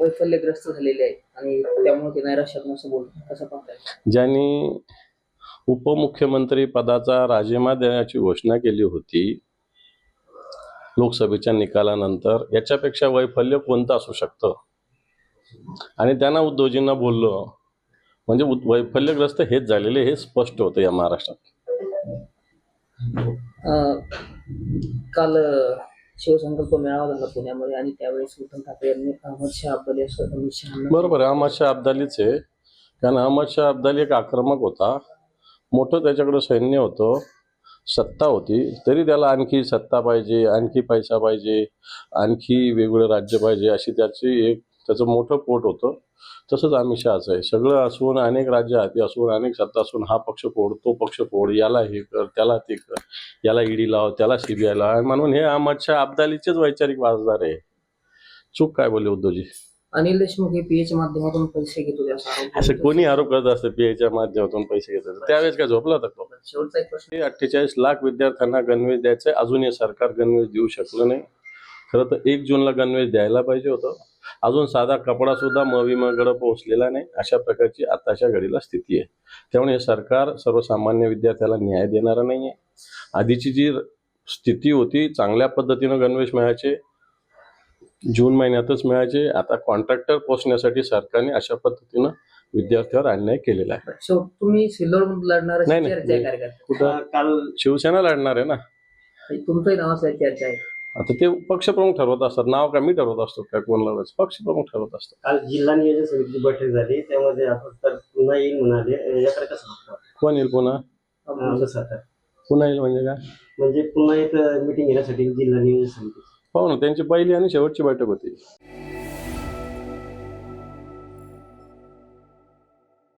वैफल्यग्रस्त झालेले आहेत आणि त्यामुळे ते नैराश्यात असं बोलतात कसं पाहताय? ज्यांनी उपमुख्यमंत्री पदाचा राजीनामा देण्याची घोषणा केली होती लोकसभेच्या निकालानंतर याच्यापेक्षा वैफल्य कोणतं असू शकतं? आणि त्यांना उद्धवजींना बोललो म्हणजे वैफल्यग्रस्त हेच झालेले हे स्पष्ट होतं या महाराष्ट्रात. काल शिवसंकल्प मेळावा झाला पुण्यामध्ये आणि त्यावेळेस उद्धव ठाकरे यांनी अहमद शाह अब्दाली असं अमित शहा बरोबर आहे अहमद शाह अब्दालीच आहे. कारण अहमद शाह अब्दाली एक आक्रमक होता. मोठं त्याच्याकडं सैन्य होतं. सत्ता होती. तरी त्याला आणखी सत्ता पाहिजे आणखी पैसा पाहिजे आणखी वेगवेगळं राज्य पाहिजे अशी त्याची एक त्याचं मोठं पोट होतं. तसंच अमित शहाचं आहे. सगळं असून अनेक राज्य हाती असून अनेक सत्ता असून हा पक्ष फोड तो पक्ष फोड याला हे कर त्याला ते कर याला ईडी लाव त्याला सीबीआय लाव. म्हणून हे अहमद शाह अब्दालीचेच वैचारिक वाजदार आहे. चूक काय बोलले उद्धवजी? अनिल देशमुख हे पीएच्या माध्यमातून पैसे घेत होते असा कोणी आरोप करत असतं पीआयच्या माध्यमातून पैसे घेत. त्यावेळेस काय झोपला होता तो? शेवटचा एक प्रश्न. अठ्ठेचाळीस लाख विद्यार्थ्यांना गणवेश द्यायचं अजून हे सरकार गणवेश देऊ शकलं नाही. खरं तर एक जूनला गणवेश द्यायला पाहिजे होतं. अजून साधा कपडा सुद्धा मविमाकडे पोहोचलेला नाही. अशा प्रकारची आताच्या घडीला स्थिती आहे. त्यामुळे हे सरकार सर्वसामान्य विद्यार्थ्याला न्याय देणारं नाही आहे आधीची जी स्थिती होती चांगल्या पद्धतीनं गणवेश मिळायचे जून महिन्यातच मिळायचे आता कॉन्ट्रॅक्टर पोचण्यासाठी सरकारने अशा पद्धतीनं विद्यार्थ्यावर अन्याय केलेला आहे. शेवट तुम्ही सिल्लोड लढणार नाही, कुठं? काल शिवसेना लढणार आहे ना. तुमचंही नावाचं चर्चा आहे. आता ते पक्षप्रमुख ठरवत असतात. नाव का मी ठरवत असतो काय कोण लढायचं पक्षप्रमुख ठरवत असतात. काल जिल्हा नियोजन समितीची बैठक झाली. त्यामध्ये आपण तर पुन्हा येईल म्हणाले. याकडे कसं बघतो? कोण येईल पुन्हा? पुन्हा येईल म्हणजे काय? म्हणजे पुन्हा एक मीटिंग घेण्यासाठी जिल्हा नियोजन समिती. हो ना त्यांची पहिली आणि शेवटची बैठक होती.